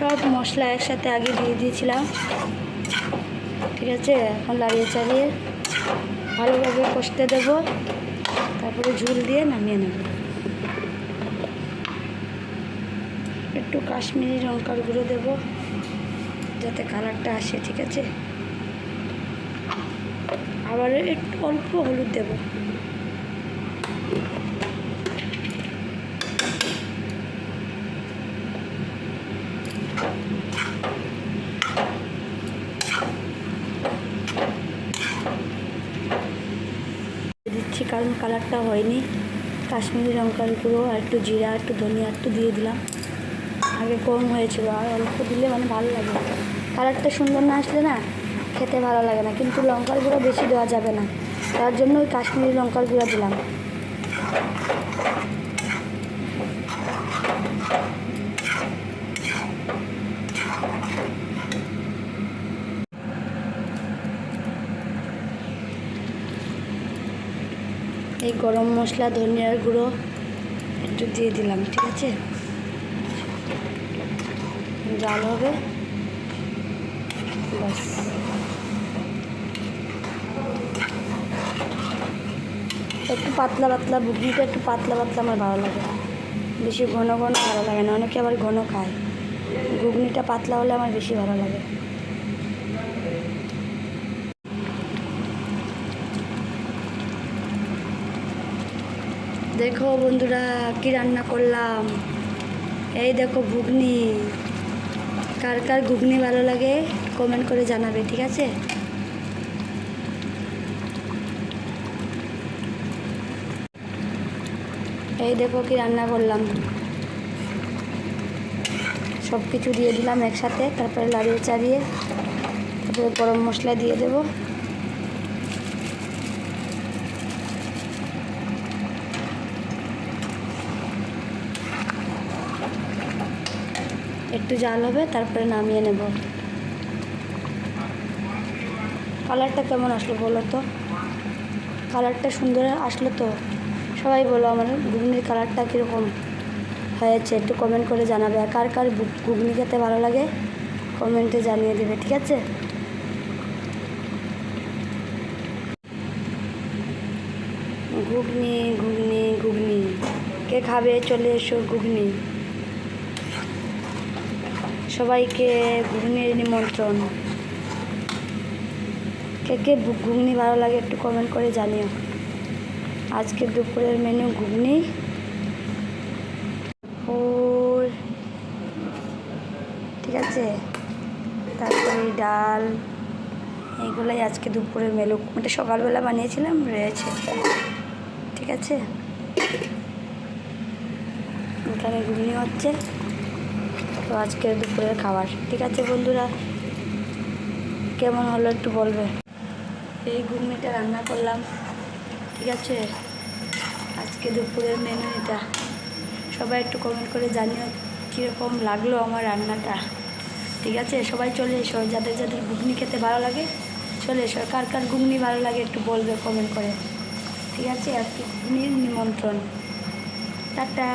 সব মশলা একসাথে আগে দিয়ে দিয়েছিলাম। ঠিক আছে? এখন লাড়িয়ে চালিয়ে ভালোভাবে কষতে দেব। তারপরে ঝুল দিয়ে নামিয়ে নেব। একটু কাশ্মীরি লঙ্কার গুঁড়ো দেব, যাতে কালারটা আসে, ঠিক আছে? আবার একটু অল্প হলুদ দেবো। দিচ্ছি কারণ কালারটা হয়নি। কাশ্মীরি লঙ্কার গুঁড়ো আর একটু জিরা, একটু ধনিয়া, একটু দিয়ে দিলাম। আগে কম হয়েছিল, আর অল্প দিলে মানে ভালো লাগে। কালারটা সুন্দর না আসলে না, খেতে ভালো লাগে না। কিন্তু লঙ্কার গুঁড়ো বেশি দেওয়া যাবে না। তার জন্য ওই কাশ্মীরি লঙ্কার গুঁড়ো দিলাম। এই গরম মশলা, ধনিয়ার গুঁড়ো একটু দিয়ে দিলাম, ঠিক আছে? জাল হবে। একটু পাতলা পাতলা বুগনিটা একটু পাতলা পাতলা আমার ভালো লাগে বেশি ঘন ঘন ভালো লাগে না, অনেকে আবার ঘন খায়। ঘুগনিটা পাতলা হলে আমার বেশি ভালো লাগে। দেখো বন্ধুরা, কি রান্না করলাম? এই দেখো ঘুগনি। কার কার ঘুগনি ভালো লাগে কমেন্ট করে জানাবে, ঠিক আছে? এই দেখো কি রান্না করলাম। সব কিছু দিয়ে দিলাম একসাথে, তারপরে লাড়িয়ে চাড়িয়ে, তারপরে গরম মশলা দিয়ে দেবো। একটু জাল হবে, তারপরে নামিয়ে নেব। কালারটা কেমন আসলো বলো তো? কালারটা সুন্দর আসলো তো? সবাই বলো আমার ঘুগনির কালারটা কীরকম হয়েছে, একটু কমেন্ট করে জানাবে। আর কার কার ঘুগনি খেতে ভালো লাগে কমেন্টে জানিয়ে দেবে, ঠিক আছে? ঘুগনি ঘুগনি ঘুগনি। কে খাবে? চলে এসো ঘুগনি। সবাইকে ঘুগনির নিমন্ত্রণ। কে কে ঘুগনি ভালো লাগে একটু কমেন্ট করে জানিও। আজকে দুপুরের মেনু ঘুগনি। ঠিক আছে? তারপরে ডাল। এইগুলোই আজকে দুপুরের মেনু এটা সকালবেলা বানিয়েছিলাম, রয়েছে। ঠিক আছে? এখানে ঘুগনি হচ্ছে। তো আজকের দুপুরের খাবার। ঠিক আছে বন্ধুরা, কেমন হলো একটু বলবে? এই ঘুগনিটা রান্না করলাম। ঠিক আছে? আজকে দুপুরের মেনু এটা। সবাই একটু কমেন্ট করে জানিও কীরকম লাগল আমার রান্নাটা। ঠিক আছে? সবাই চলে এসো। যাদের যাদের ঘুগনি খেতে ভালো লাগে, চলে এসো। কার কার ঘুগনি ভালো লাগে একটু বলবে কমেন্ট করে। ঠিক আছে? আজকে ঘুগনির নিমন্ত্রণ। টাটা!